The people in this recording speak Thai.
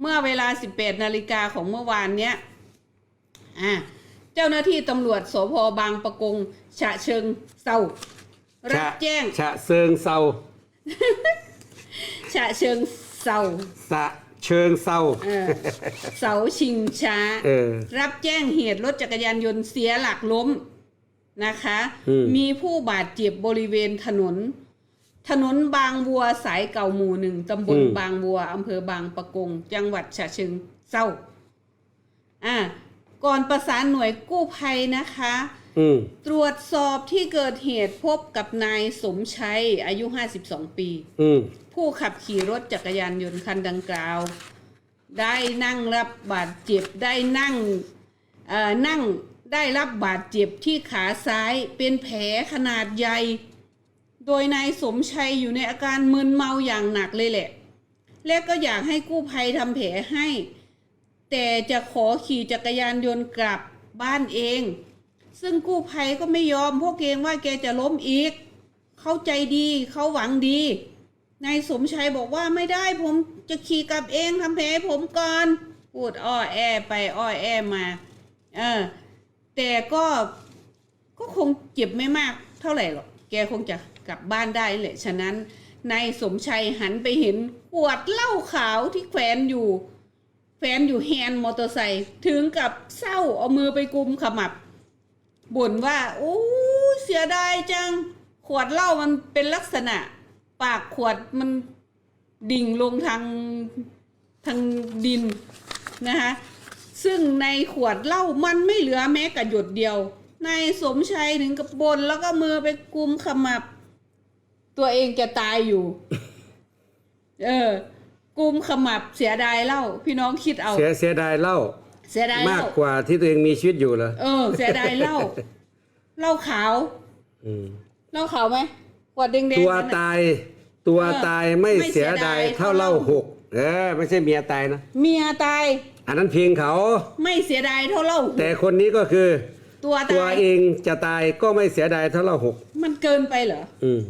เมื่อเวลา 18 นาฬิกาของเมื่อวานเนี้ยอ่าเจ้าหน้าที่ตำรวจสพบางปะกง ฉะเชิงเซารับแจ้ง ฉะเชิงเซาฉะเชิงเซาสะเชิงเซาเออเสาชิงช้า เออ รับแจ้งเหตุรถจักรยานยนต์เสียหลักล้มนะคะ อืม มีผู้บาดเจ็บบริเวณถนน ถนนบางวัวสายเก่าหมู่หนึ่งตำบลบางวัวอำเภอบางปะกง จังหวัดฉะเชิงเซาอ่า ก่อนประสานหน่วยกู้ภัยนะคะ อืม ตรวจสอบที่เกิดเหตุพบกับนายสมชัย อายุ 52 ปี อืม ผู้ขับขี่รถจักรยานยนต์คันดังกล่าว ได้นั่งรับบาดเจ็บได้นั่งเอ่อนั่งได้รับบาดเจ็บที่ขาซ้ายเป็นแผลขนาดใหญ่ โดยนายสมชัยอยู่ในอาการมึนเมาอย่างหนักเลยแหละ และก็อยากให้กู้ภัยทำแผลให้ แต่จะขอขี่จักรยานยนต์กลับบ้านเอง ซึ่งกู้ภัยก็ไม่ยอมเพราะเกรงว่าแกจะล้มอีก เข้าใจดีเขาหวังดีนายสมชัยบอกว่าไม่ได้ผมจะขี่กลับเองทำแผลให้ผมก่อนพูดอ้อแอไปอ้อแอมาเออแต่ก็ก็คงเจ็บไม่มากเท่าไหร่หรอก แกคงจะกลับบ้านได้แหละฉะนั้นนายสมชัยหันไปเห็นขวดเหล้าขาวที่แขวนอยู่แขวนอยู่แฮนด์มอเตอร์ไซค์ถึงกับเศร้าเอามือไปกุมขมับบ่นว่าโอ้เสียดายจัง ขวดเหล้ามันเป็นลักษณะ ปากขวดมันดิ่งลงทางทางดินนะคะซึ่งในขวดเหล้ามันไม่เหลือแม้แต่หยดเดียว นายสมชัยถึงกับบนแล้วก็มือไปกุมขมับ ตัวเองจะตายอยู่ เออ กุมขมับเสียดายเหล้าพี่น้องคิดเอา เสียเสียดายเหล่า เสียดายเหมากล้ากว่าที่ตัวเองมีชีวิตอยู่เหรอเออ เสียดายเหล้าเหล้าขาวอืมเหล้าขาวไหมขวดแดงๆตัวนั่นน่ะตาย ตัวเออตายไม่ไม่เสีเสียยดาดายยเท่าเหล่าหกเออไม่ใช่เมียตายนะเมียตาย อันนั้นเพียงเขา ไม่เสียดายเท่าเหล้าแต่คนนี้ก็คือ ตัวตัวตายเองจะตายก็ไม่เสียดายเท่าเหล่าหกมันเกินไปเหรออืม